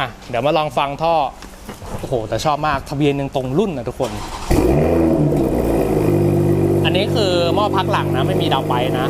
อะเดี๋ยวมาลองฟังท่อ โอ้โห แต่ชอบมากทะเบียนยังตรงรุ่นนะทุกคน อันนี้คือหม้อพักหลังนะ ไม่มีดาวไปนะ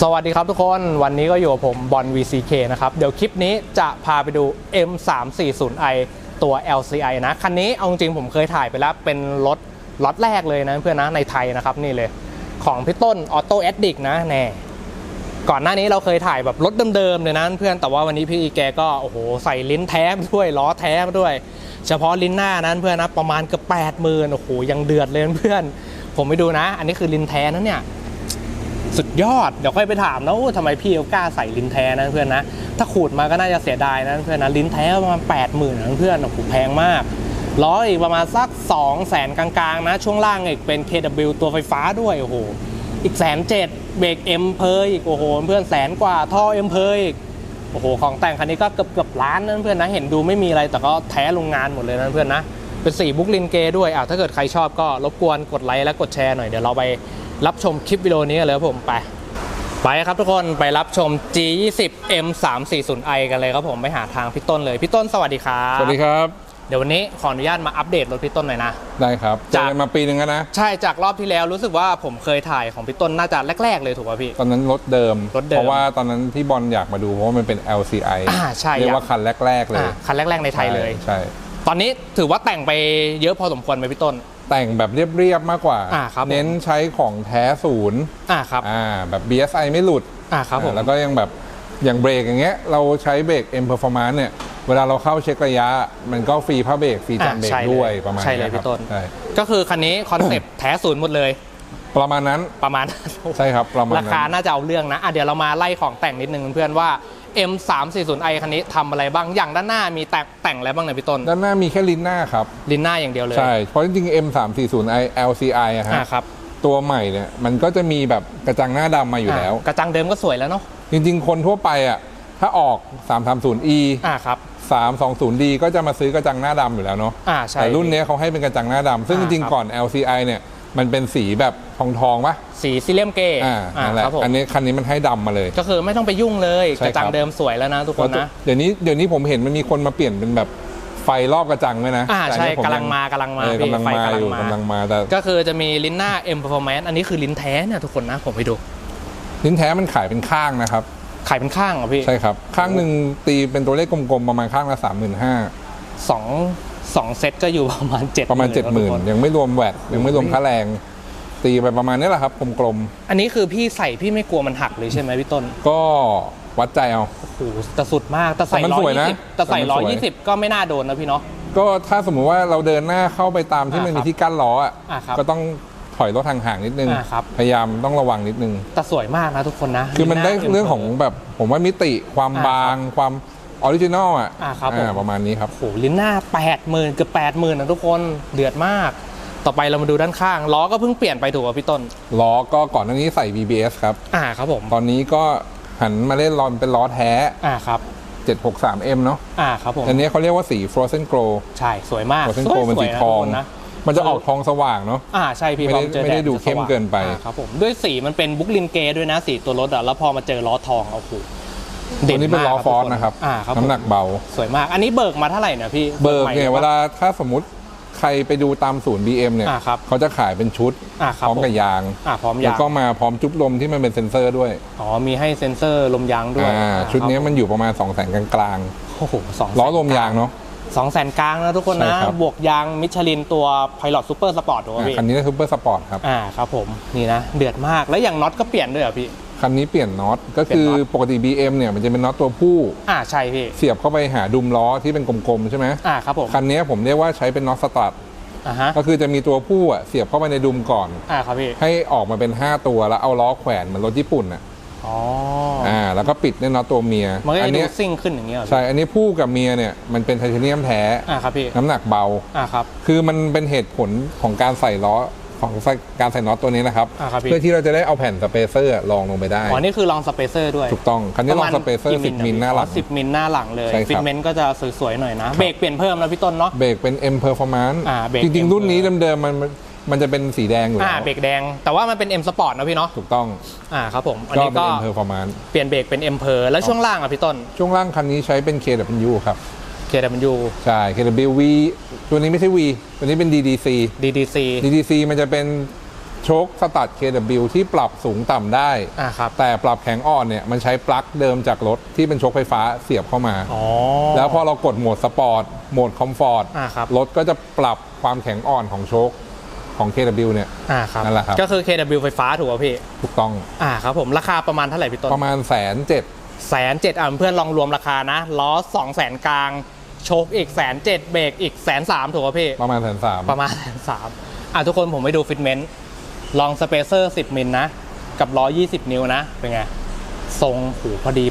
สวัสดีครับทุกคนวันนี้ก็อยู่กับผมบอล VCK นะครับ เดี๋ยวคลิปนี้จะพาไปดู M340i ตัว LCI นะ คันนี้เอาจริงผมเคยถ่ายไปแล้วเป็นรถ ล็อตแรกเลยนะเพื่อนนะในไทยนะครับนี่เลยของพี่ต้น Auto Addict นะแน่ก่อนหน้านี้เราเคยถ่ายแบบรถเดิมๆเลยนะเพื่อนแต่ว่าวันนี้พี่อีแกก็โอ้โหใส่ลิ้นแท้มด้วยล้อแท้มด้วย เฉพาะลิ้นหน้านั้นเพื่อนนะประมาณเกือบแปดหมื่นโอ้โหยังเดือดเลยเพื่อน ผมไปดูนะ อันนี้คือลิ้นแท้นะเนี่ยสุดยอดเดี๋ยวค่อยไปถามนะว่าทำไมพี่เขากล้าใส่ลิ้นแท้นะเพื่อนนะถ้าขูดมาก็น่าจะเสียดายนะเพื่อนนะลิ้นแท้ประมาณแปดหมื่นนะเพื่อนโอ้โหแพงมาก ล้ออีกประมาณสัก 2 0 0แสนกลางๆนะ ช่วงล่างอีกเป็น KW ตัวไฟฟ้าด้วยโอ้โหอีกแสนเจ็ดเบรกเอ็มเพยอีกโอ้โหเพื่อนแสนกว่าท่อเอ็มเพยอีกโอ้โหของแต่งคันนี้ก็เกือบเกือบล้านนะเพื่อนนะเห็นดูไม่มีอะไรแต่ก็แท้โรงงานหมดเลยนะเพื่อนนะเป็นสีบุ๊กลินเกด้วยอะถ้าเกิดใครชอบก็รบกวนกดไลค์และกดแชร์หน่อยเดี๋ยวเราไปรับชมคลิปวิดีโอนี้กันเลยครับผมไปไปครับทุกคนไปรับชม G20 M340i กันเลยครับผมไปหาทางพี่ต้นเลยพี่ต้นสวัสดีครับสวัสดีครับเดี๋ยววันนี้ขออนุญาตมาอัปเดตรถพี่ต้นหน่อยนะ ได้ครับจาจากกมาปีหนึ่งแล้วนะ ใช่จากรอบที่แล้วรู้สึกว่าผมเคยถ่ายของพี่ต้นน่าจะแรก ๆ เลยถูกป่ะพี่ ตอนนั้นรถเดิม รถเดิม เพราะว่าตอนนั้นที่บอลอยากมาดูเพราะว่ามันเป็น LCI อ่าใช่เรียกว่าคันแรก ๆ เลยอะคันแรก ๆ ในไทยเลย ใช่ ตอนนี้ถือว่าแต่งไปเยอะพอสมควรไหมพี่ต้น แต่งแบบเรียบ ๆ มากกว่าอ่าครับผมเน้นใช้ของแท้ศูนย์อ่าครับอ่าแบบ BSI ไม่หลุดอ่าครับผมอ่าแล้วก็ยังแบบอย่างเบรกอย่างเงี้ยเราใช้เบรก M Performance เนี่ย เวลาเราเข้าเช็คระยะ มันก็ฟรีผ้าเบรกฟรีจานเบรกอ่าใช่เลยด้วยประมาณใช่เลยนี้ครับพี่ต้นใช่ก็คือคันนี้คอนเซปต์แท้ศูนย์หมดเลย ประมาณนั้นประมาณใช่ครับประมาณรานั้นคาน่าจะเอาเรื่องนะอะเดี๋ยวเรามาไล่ของแต่งนิดนึงเพื่อนว่า M340i คันนี้ทำอะไรบ้างอย่างด้านหน้ามีแต่งแต่งอะไรบ้างเนี่ยพี่ต้น ด้านหน้ามีแค่ลิ้นหน้าครับลิ้นหน้าอย่างเดียวเลยใช่เพราะจริงๆ M340i LCI อะฮะอ่าครับตัวใหม่เนี่ยมันก็จะมีแบบกระจังหน้าดำมาอยู่แล้วะกระจังเดิมก็สวยแล้วเนาะจริง ๆ คนทั่วไปอะถ้าออก 330e อ่าครับ 320d ก็จะมาซื้อกระจังหน้าดำอยู่แล้วเนาะอ่าใช่แต่รุ่นเนี้ยเขาให้เป็นกระจังหน้าดำซึ่งจอ่าริงครับๆก่อน LCI เนี่ยมันเป็นสีแบบทองทองๆปะสีซิเลียมเกย์อ่าอ่านั่นแหละครับผมอันนี้คันนี้มันให้ดำมาเลย ก็คือไม่ต้องไปยุ่งเลยใช่กระจังครับ เดิมสวยแล้วนะทุกคนนะเดี๋ยวนี้เดี๋ยวนี้ผมเห็นมันมีคนมาเปลี่ยนเป็นแบบไฟรอบกระจังด้วยนะอ่าแต่ใช่อันนี้ผกำลังยัมากำลังมาเออพี่กำลังไฟมากำลัองยู่มากำลังมาแต่ก็คือจะมีลิ้นหน้า M Performance อันนี้คือลิ้นแท้เนี่ยทุกคนนะผมไปดู ลิ้นแท้มันขายเป็นข้างนะครับ ขายเป็นข้างเหรอพี่ใช่ครับ ข้างหนึ่งตีเป็นตัวเลขกลมๆ ประมาณข้างละสามหมื่นห้าสองสองเซตก็อยู่ประมาณเจ็ดประมาณเจ็ดหมื่นยังไม่รวมแวดยังไม่รวมค่าแรง ตีไปประมาณนี้แหละครับกลมอันนี้คือพี่ใส่พี่ไม่กลัวมันหักเลยใช่ไหมพี่ต้นๆก็วัดใจเอาโอ้โหแต่สุดมากแต่ใส่แต่มันร้อสวยยนะยี่สิบแต่ใส่แต่มันร้สอวยยยี่สิบก็ไม่น่าโดนนะพี่เนาะก็ถ้าสมมุติว่าเราเดินหน้าเข้าไปตามที่อ่ามันครัมีบที่กั้นล้ออะอ่าครับก็ต้อง ถอยรถห่างๆนิดนึง อ่าครับ พยายามต้องระวังนิดนึง แต่สวยมากนะทุกคนนะคือมันได้ลิ้หาเรื่องของแบบผมว่ามิติความอ่าบางความออริจินอลอะอ่าครับผม ประมาณนี้ครับ โอ้โหลิ้นหน้าแปดหมื่นเกือบแปดหมื่นนะทุกคนเดือดมาก ต่อไปเรามาดูด้านข้างล้อก็เพิ่งเปลี่ยนไปถูกป่ะพี่ต้นล้อก็ก่อนหน้านี้ใส่ BBS ครับ อ่าครับผมตอนนี้ก็หันมาเล่นล้อเป็นล้อแท้ อ่าครับ 763M เนาะ อ่าครับผมอันนี้เขาเรียกว่าสี Frozen Glow ใช่สวยมาก Frozen สวย Glow มันสวสียนะทองทุกคนนะ มันจะออกทองสว่างเนาะ อ่าใช่พี่ไม่พอได้มาเจอไม่ได้แดูเข้มจะสว่างเกินไป อ่าครับผมด้วยสีมันเป็นบุ๊กลินเกด้วยนะสีตัวรถอะแล้วพอมาเจอล้อทองโอ้โหตัวนี้เป็นล้อมากฟอร์สทุกนะครับ อ่าครับผมน้ำหนักเบา สวยมาก อันนี้เบิกมาเท่าไหร่เนี่ยพี่เบิกใหม่เนี่ยหเวรือปลาถ้าสมมติใครไปดูตามศูนย์ BM เนี่ย อ่าครับเขาจะขายเป็นชุด อ่าคพรับร้อมกับผยาง อ่าพร้อมแล้ยาวงก็มาพร้อมจุ๊บลมที่มันเป็นเซ็นเซอร์ด้วยอ๋อมีให้เซ็นเซอร์ลมยางด้วยอ่าอ่าชุดนี้ครับมันอยู่ประมาณ2 0 0 0 0 0กลางโอ้โหสองๆ ล้อลมยางเนาะ สองแสนกลางนะทุกคนใช่นะครับ บวกยางมิชลินตัวไพลอตซูเปอร์สปอร์ตถูกไหมอ่าพี่ คันนี้ก็คือเปอร์สปอร์ตครับ อ่าครับผม นี่นะ เดือดมากแล้วอย่างน็อตก็เปลี่ยนด้วยเหรอพี่ คันนี้เปลี่ยนน็อตก็เปลี่คืยนอน็อต ปกติ BM เนี่ยมันจะเป็นน็อตตัวผู้ อ่าใช่พี่ เสียบเข้าไปหาดุมล้อที่เป็นกลมๆใช่ไหมอ่าครับผมคันนี้ผมเรียกว่าใช้เป็นน็อตสตัดอ่าฮะก็คือจะมีตัวผู้อะเสียบเข้าไปในดุมก่อน อ่าครับพี่ ให้ออกมาเป็น 5 ตัวแล้วเอาล้อแขวนเหมือนรถญี่ปุ่นอะ อ๋ออ่าแล้วก็ปิดด้วยน็อตตัวเมียมันก็อัจะดูเนี้ยซิ่งขึ้นอย่างเงี้ยเหรอพี่ใช่อันนี้ผู้กับเมียเนี่ยมันเป็นไทเทเนียมแท้อ่าครับพี่น้ำหนักเบา อ่าครับ คือมันเป็นเหตุผลของการใส่ล้อของการใส่น็อตตัวนี้นะครับ อ่าครับพี่ เพื่อที่เราจะได้เอาแผ่นสเปเซอร์ลองลงไปได้ อ๋อนี่คือลองสเปเซอร์ด้วยถูกต้องคันนี้ลองสเปเซอร์10มิลหน้าหลัง สิบมิลหน้าหลังเลยใช่ครับ ฟิตเมนต์ก็จะสวยๆหน่อยนะเบรกเปลี่ยนเพิ่มแล้วพี่ต้นเนาะ เบรกเป็น M Performance อ่าเบรกจริง M ๆ รุ่นนี้เดิมๆมัน มันจะเป็นสีแดงอยู่อ่าแล้วเบรกแดง แต่ว่ามันเป็น M Sport นะพี่เนาะถูกต้องอ่าครับผมอันก็นี้เป็นก็ M Performance เปลี่ยนเบรกเป็น M Per แล้วช่วงล่างอะพี่ต้น ช่วงล่างคันนี้ใช้เป็น KW ครับ KW ใช่ KW V ตัวนี้ไม่ใช่ V ตัวนี้เป็น DDC DDC DDC มันจะเป็นโชคสตัด KW ที่ปรับสูงต่ำได้ อ่าครับแต่ปรับแข็งอ่อนเนี่ยมันใช้ปลั๊กเดิมจากรถที่เป็นโชคไฟฟ้าเสียบเข้ามา อ๋อ แล้วพอเรากดโหมดสปอร์ต โหมดคอมฟอร์ต อ่าครับ รถก็จะปรับความแข็งอ่อนของโชค ของ KW เนี่ย อ่าครับนั่นแหละครับ ก็คือ KW ไฟฟ้าถูกป่ะพี่ ถูกต้องอ่าครับผมราคาประมาณเท่าไหร่พี่ต้นประมาณแสนเจ็ดแสนเจ็ดอะเพื่อนลองรวมราคานะล้อสองแสนกลางโชคอีกแสนเจ็ดเบรกอีกแสนสามถูกป่ะพี่ ประมาณแสนสามประมาณแสนสามอะทุกคนผมไปดูฟิตเมนต์ลองสเปเซอร์10 มิลนะ กับ 120 นิ้วนะ เป็นไง ทรงหูพอดี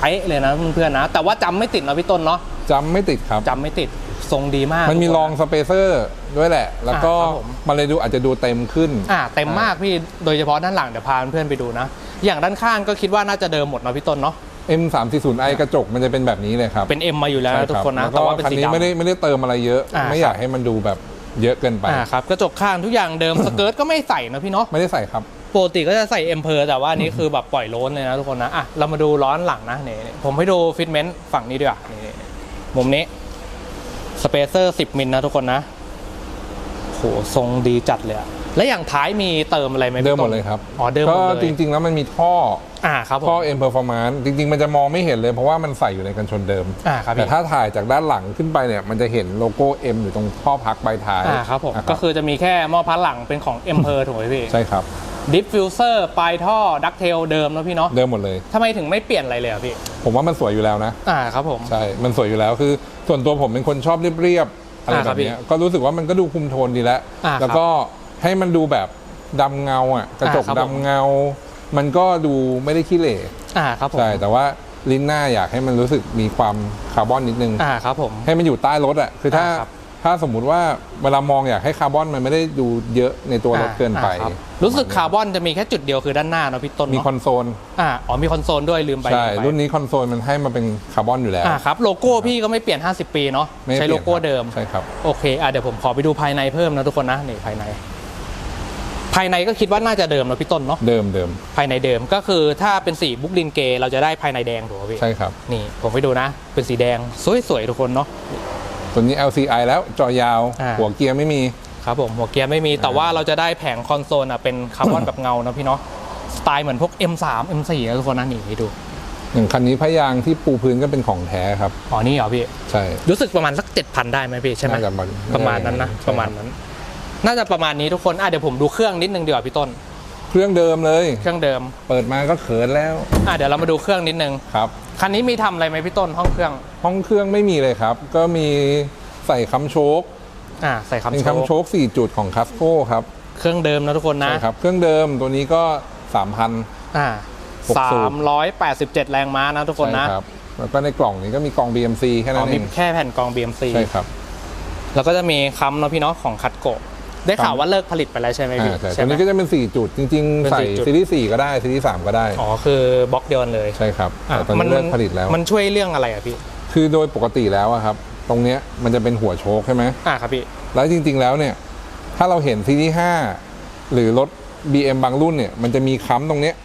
เป๊ะเลยนะเพื่อนๆนะ แต่ว่าจำไม่ติดนะพี่ต้นเนาะจำไม่ติดครับ จำไม่ติด ทรงดีมาก มันมีทุกคลองสเปเซอร์ด้วยแหละ แล้วก็อ่าครับผมมันเลยดูอาจจะดูเต็มขึ้น อะเต็มมากพี่โดยเฉพาะด้านหลังเดี๋ยวพาเพื่อนๆไปดูนะ อย่างด้านข้างก็คิดว่าน่าจะเดิมหมดนะพี่ต้นเนาะ M 3 4 0 i กระจกมันจะเป็นแบบนี้เลยครับ เป็น M มาอยู่แล้วใช่นะทุกรับคนนะแล้วแต่ก็ว่าเป็นคันสีนี้ดำไม่ได้ไม่ได้เติมอะไรเยอะอ่าไม่อยากให้มันดูแบบเยอะเกินไปอ่าครับกระจกข้างทุกอย่างเดิมสเกิร์ตก็ไม่ใส่นะพี่เนาะไม่ได้ใส่ครับปกติก็จะใส่เอ็มเพอร์แต่ว่าอันนี้คือแบบปล่อยโล้นเลยนะทุกคนนะอะเรามาดูร้อนหลังนะนี่นี่ผมให้ดูฟิตเมนต์ฝั่งนี้ดีกว่านี่นี่มุมนี้ สเปเซอร์10มิลนะทุกคนนะโหทรงดีจัดเลยอะและอย่างท้ายมีเติมอะไรไหมพี่เดิมหมต้ดนเลยครับอ๋อเดิมหมก็ดเลยจริง ๆ แล้วมันมีท่ออ่าครับผมท่อ M Performance จริง ๆ มันจะมองไม่เห็นเลยเพราะว่ามันใส่อยู่ในกันชนเดิม อ่าครับแต่พี่ถ้าถ่ายจากด้านหลังขึ้นไปเนี่ยมันจะเห็นโลโก้ M อยู่ตรงท่อพักใบท้ายอ่าครับผมนะก็คือจะมีแค่หม้อพัดหลังเป็นของเอ็มเพอร์ถูกไหมพี่ใช่ครับดิฟฟิวเซอร์ปลายท่อดักเทลเดิมนะพี่เนาะเดิมหมดเลย ทำไมถึงไม่เปลี่ยนอะไรเลยอะพี่ผมว่ามันสวยอยู่แล้วนะ อ่าครับผม ใช่ มันสวยอยู่แล้วคือ ส่วนตัวผมเป็นคนชอบเรียบๆอะไรอ่าคแบรับบเนี้ยพี่ก็รู้สึกว่ามันก็ดูคุมโทนดีแล้ว อ่าครับแล้วก็ให้มันดูแบบดำเงาอะกระจกอ่าครับผมดำเงา มันก็ดูไม่ได้ขี้เหร่อ่าครับผมใช่แต่ว่าลิ้นหน้าอยากให้มันรู้สึกมีความคาร์บอนนิดนึง อ่าครับผม ให้มันอยู่ใต้รถอะคือถ้าอ่าครับ ถ้าสมมุติว่าเวลามองอยากให้คาร์บอนมันไม่ได้ดูเยอะในตัวรถเกินไป อ่าครับรู้สึกคาร์บอนจะมีแค่จุดเดียวคือด้านหน้าเนอะพี่ต้นมีเนาะคอนโซลอ่าอ๋อมีคอนโซลด้วยลืมไปใช่ ลืมไปรุ่นนี้คอนโซลมันให้มาเป็นคาร์บอนอยู่แล้วอ่าครับโลโก้พี่ก็ไม่เปลี่ยน 50 ปีเนาะไม่ใช้ปโลลี่ยนโก้ครับเดิม ใช่ครับ โอเคอะเดี๋ยวผมขอไปดูภายในเพิ่มนะทุกคนนะนี่ภายใน ภายในก็คิดว่าน่าจะเดิมนะพี่ต้นเนาะเดิมเดิมภายในเดิมก็คือถ้าเป็นสีบุ๊กลินเกเราจะได้ภายในแดงถูกไหมพี่ ใช่ครับ นี่ผมไปดูนะ เป็นสีแดง สวยๆ ทุกคนเนาะ ตัวนี้ LCI แล้วจอยาว อ่า หัวเกียร์ไม่มี ครับผมหัวเกียร์ไม่มีแต่ว่าเราจะได้แผงคอนโซลอะเป็นคาร์บอนแบบเงานะพี่เนาะสไตล์เหมือนพวก M3 M4 นะทุกคนนะนี่ให้ดูอย่างคันนี้พยางที่ปูพื้นก็เป็นของแท้ครับ อ๋อนี่เหรอพี่ ใช่ รู้สึกประมาณสักเจ็ดพันได้ไหมพี่ใช่ไหมน่าจะประประมาณนั้นนะใช่ประมาณนั้น น่าจะประมาณนี้ทุกคนอะเดี๋ยวผมดูเครื่องนิดนึงดีกว่าพี่ต้น เครื่องเดิมเลย เครื่องเดิมเปิดมาก็เขินแล้วอะเดี๋ยวเรามาดูเครื่องนิดนึง ครับ คันนี้มีทำอะไรไหมพี่ต้นห้องเครื่องห้องเครื่องไม่มีเลยครับ ก็มีใส่คำโชคอ่าใส่คำเป็นโชคำโชว์ค4จุดของคัสโก้ครับเครื่องเดิมนะทุกคนนะ ใช่ครับเครื่องเดิมตัวนี้ก็ 3,000 อ่าหกสูบสามร้อยแปดสิบเจ็ดแรงม้านะทุกคนนะใช่ครับแล้วก็ในกล่องนี้ก็มีกล่อง BMC แค่อ๋นั้อนเอมีงแค่แผ่นกรอง BMC ใช่ครับ แล้วก็จะมีคำเนาะพี่เนาะของคัตโกะ ได้ข่าวว่าเลิกผลิตไปแล้วใช่ไหมพี่อ่าใช่ใช่ตัวไหม นี้ก็จะเป็น 4 จุดจริง เป็นๆ ใส่สี่จุด ซีรีส์4ก็ได้ซีรีส์3ก็ได้ อ๋อคือบล็อกเดียวกันเลยใช่ครับอะแต่ตอนนี้เลิกผลิตแล้ว มันช่วยเรื่องอะไรอะพี่คือโดยปกติแล้วอะครับ ตรงเนี้ยมันจะเป็นหัวโชคใช่ไหม อ่าครับพี่แล้วจริงๆ แล้วเนี่ย ถ้าเราเห็นซีรีส์5หรือรถ BM บางรุ่นเนี่ย มันจะมีค้ำตรงเนี้ย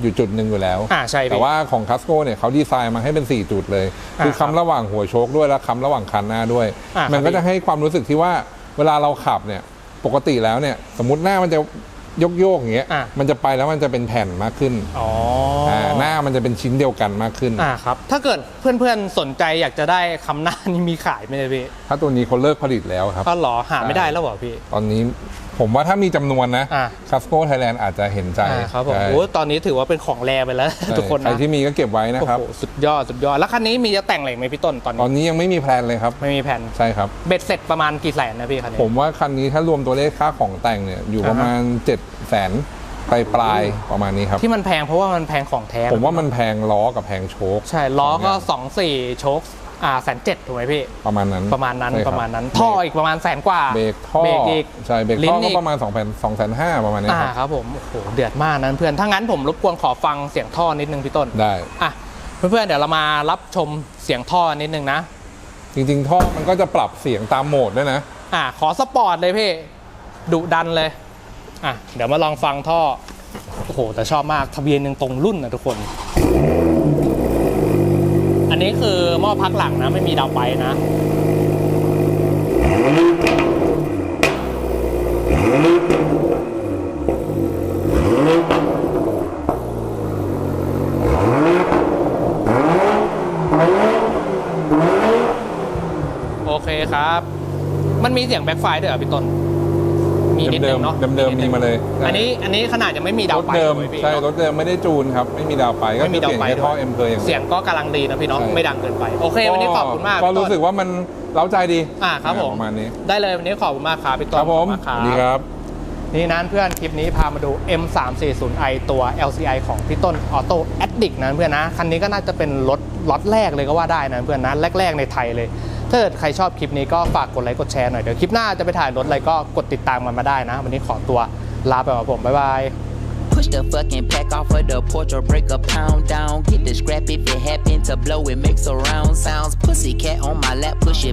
อยู่จุดหนึ่งอยู่แล้ว อ่าใช่แต่พี่ ว่าของคัสโกเนี่ยเขาดีไซน์มาให้เป็น 4 จุดเลย อ่าคือครับค้ำระหว่างหัวโชคด้วยและค้ำระหว่างคันหน้าด้วย อ่าครับ มันก็จะให้ความรู้สึกที่ว่าเวลาเราขับเนี่ย ปกติแล้วเนี่ย สมมติหน้ามันจะยกโยกๆอย่างเงี้ย อะ มันจะไปแล้วมันจะเป็นแผ่นมากขึ้นอ๋ออ่าหน้า มันจะเป็นชิ้นเดียวกันมากขึ้น อ่าครับ ถ้าเกิดเพื่อนๆสนใจอยากจะได้คำหน้านี่มีขายไหมเนี่ยพี่ถ้าตัวนี้เขาเลิกผลิตแล้วครับ ก็หรอหาไม่ได้แล้วเหรอพี่ ตอนนี้ผมว่าถ้ามีจำนวนนะอ่าคัสโกไทยแลนด์อาจจะเห็นใจอ่าครับผมใช่โอ้ตอนนี้ถือว่าเป็นของแรไปแล้วใช่ทุกคนใครนะที่มีก็เก็บไว้นะครับ โอ้โหสุดยอดสุดยอด แล้วคันนี้มีจะแต่งอะไรอีกไหมพี่ต้นตอนตอนี้นนี้ยังไม่มีแพลนเลยครับ ไม่มีแผ่นใช่ครับ เบ็ดเสร็จประมาณกี่แสนนะพี่คันนี้ ผมว่าคันนี้ถ้า รวมตัวเลขค่าของแต่งเนี่ยอยู่ประมาณ7จ็ดแสน ปลายปลายๆประมาณนี้ครับ ที่มันแพงเพราะว่ามันแพงของแท้ผมว่ามันแพงล้อกับแพงโชค ใช่ล้อก็สองอย่าง2 4โชคอ่าแสนเจ็ดถูกไหมพี่ ประมาณนั้นประมาณนั้นใช่คบประมาณนั้นเบรกท่ออีกประมาณแสนกว่าเบรกท่อเบรกอีกใช่เบรกลิ้ท่นออีก็กประมาณ2 0 0 0 2 5 0 0ประมาณนี้อ่าครับครับผมโอ้โหเดือดมากนะเพื่อนถ้างั้นผมรบกวนขอฟังเสียงท่อนิดนึงพี่ต้นได้ อะเพื่อนๆเดี๋ยวเรามารับชมเสียงท่อนิดนึงนะจริงๆ ท่อมันก็จะปรับเสียงตามโหมดด้วยนะ อะขอสปอร์ตเลยพี่ดุดันเลย อะเดี๋ยวมาลองฟังท่อ โอ้โห แต่ชอบมากทะเบียนยังตรงรุ่นนะทุกคน อันนี้คือหม้อพักหลังนะ ไม่มีดาวไปนะโอเคครับ มันมีเสียงแบ็คไฟด้วยเหรอพี่ต้น มีนิดนึงเนาะเดิมๆเดิมๆมีมาเลย อันนี้อันนี้ขนาดยังไม่มีดาวรถไปเดิมลยพี่ใช่รถเดิมไม่ได้จูนครับไม่มีดาวไปก็ไม่มีคือดาวเปลี่ยนไปแค่ท่อด้วยเอ็มเพลอย่างเสียงก็กำลังดีนะพี่เน้องใช่ไม่ดังเกินไปโอเควันนี้ขอบคุณมากก็พี่ต้นรู้สึกว่ามันเล้าใจดีอ่าครับผมประมาณนี้ได้เลยวันนี้ขอบคุณมากครับพี่ต้นครับผมขอณากสวัสดีครับนี่นั้นเพื่อนคลิปนี้พามาดู M340i ตัว LCI ของพี่ต้นออโต้แอดดิกนะเพื่อนนะ คันนี้ก็น่าจะเป็นรถล็อตแรกเลยก็ว่าได้นะเพื่อนนะ แรก ๆ ในไทยเลย ถ้าเกิดใครชอบคลิปนี้ก็ฝากกดไลค์กดแชร์หน่อย เดี๋ยวคลิปหน้าจะไปถ่ายรถอะไรก็กดติดตามมันมาได้นะ วันนี้ขอตัวลาไปก่อนผมบ๊ายบาย Push the fucking pack off of the porch or break a pound down. Get the scrap if it happen to blow, it makes a round sounds. Pussy cat on my lap, push it